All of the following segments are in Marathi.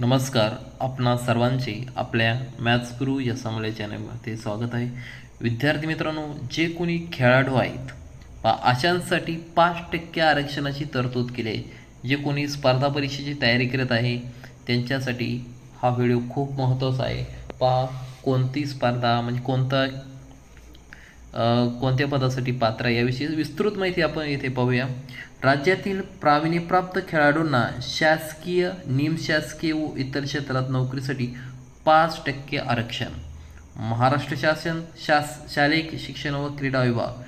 नमस्कार आपणा सर्वांचे आपल्या मॅथ्स गुरु या समले चॅनलमध्ये स्वागत आहे. विद्यार्थी मित्रांनो जे कोणी खेळाडू आहेत पा अशांसाठी पाच टक्के आरक्षणाची तरतूद केली आहे. जे कोणी स्पर्धा परीक्षेची तयारी करत आहे त्यांच्यासाठी हा व्हिडिओ खूप महत्त्वाचा आहे. पहा कोणती स्पर्धा म्हणजे कोणता कोणत्या पदासाठी पात्र आहे याविषयी विस्तृत माहिती आपण येथे पाहूया. राज्यातील प्रावीण्यप्राप्त खेळाडूंना शासकीय निमशासकीय व इतर क्षेत्रात नोकरीसाठी पाच टक्के आरक्षण. महाराष्ट्र शासन शास शालेय शिक्षण व क्रीडा विभाग.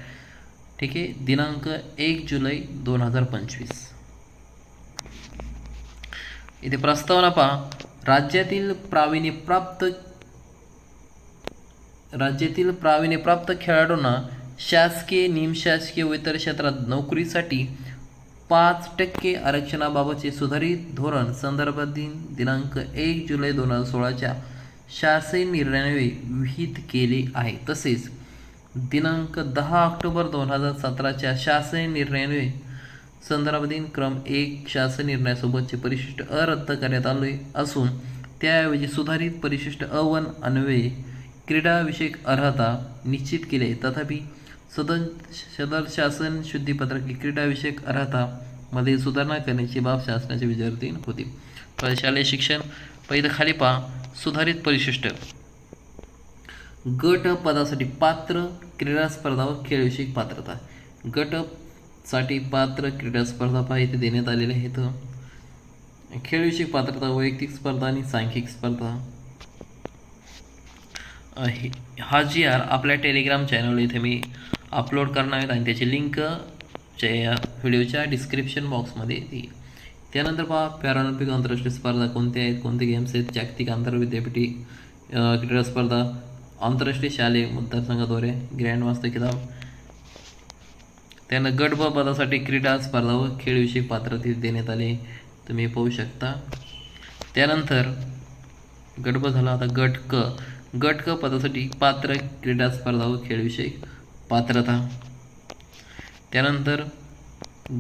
ठीक आहे? दिनांक एक जुलै दोन हजार पंचवीस. इथे प्रस्तावना पहा. राज्यातील प्रावीण्यप्राप्त राज्यातील प्रावीण्यप्राप्त खेळाडूंना शासकीय निमशासकीय व इतर क्षेत्रात नोकरीसाठी पाच टक्के आरक्षणाबाबतचे सुधारित धोरण संदर्भात दिन दिनांक एक जुलै दोन हजार सोळाच्या शासकीय निर्णयाने विहित केले आहे. तसेच दिनांक दहा ऑक्टोबर दोन हजार सतराच्या शासन निर्णयाने संदर्भाधीन क्रम एक शासन निर्णयासोबतचे परिशिष्ट अ रद्द करण्यात आले असून त्याऐवजी सुधारित परिशिष्ट अवन अन्वये क्रीडाविषयक अर्हता निश्चित केली. आहे तथापि सदन सदर शासन शुद्धीपत्रक क्रीडाविषयक अर्हतामध्ये सुधारणा करण्याची बाब शासनाच्या विचाराधीन होती. शालेय शिक्षण पहिलं खाली पहा सुधारित परिशिष्ट. गट पदासाठी पात्र क्रीडा स्पर्धा व खेळविषयक पात्रता. गटसाठी पात्र क्रीडा स्पर्धा पहा इथे देण्यात आलेल्या आहेत. खेळविषयक पात्रता वैयक्तिक स्पर्धा आणि सांख्यिक स्पर्धा. हा जी आर आपल्या टेलिग्राम चॅनल इथे मी अपलोड करणार आहेत आणि त्याची लिंक च्या व्हिडिओच्या डिस्क्रिप्शन बॉक्समध्ये येते त्यानंतर पहा पॅराऑलिम्पिक आंतरराष्ट्रीय स्पर्धा कोणत्या आहेत कोणते गेम्स आहेत जागतिक आंतरविद्यापीठी क्रीडा स्पर्धा आंतरराष्ट्रीय शालेय मतदारसंघाद्वारे ग्रँड मास्टर किताब त्यानं गट ब पदासाठी क्रीडा स्पर्धा व खेळविषयक पात्रते देण्यात आले. तुम्ही पाहू शकता. त्यानंतर गट ब झाला आता गट क. गट क पदासाठी पात्र क्रीडा स्पर्धा व खेळविषयक पात्रता. त्यानंतर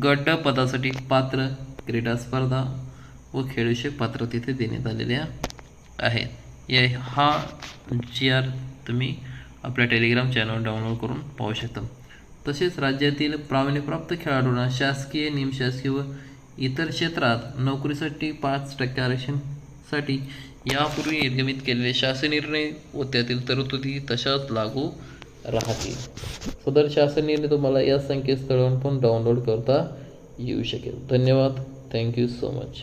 गट ड पदासाठी पात्र क्रीडा स्पर्धा व खेळविषयक पात्र तिथे देण्यात आलेल्या आहेत. या हा जी आर तुम्ही आपल्या टेलिग्राम चॅनल डाउनलोड करून पाहू शकता. तसेच राज्यातील प्रावीण्यप्राप्त खेळाडूंना शासकीय निमशासकीय व इतर क्षेत्रात नोकरीसाठी पाच टक्के आरक्षण साठी यापूर्वी निर्गमित केलेले शासन निर्णय व त्यातील तरतुदी तशाच लागू राहतील. सदर शासन निर्णय तुम्हाला या संकेतस्थळावरून पण डाउनलोड करता येऊ शकेल. धन्यवाद. Thank you so much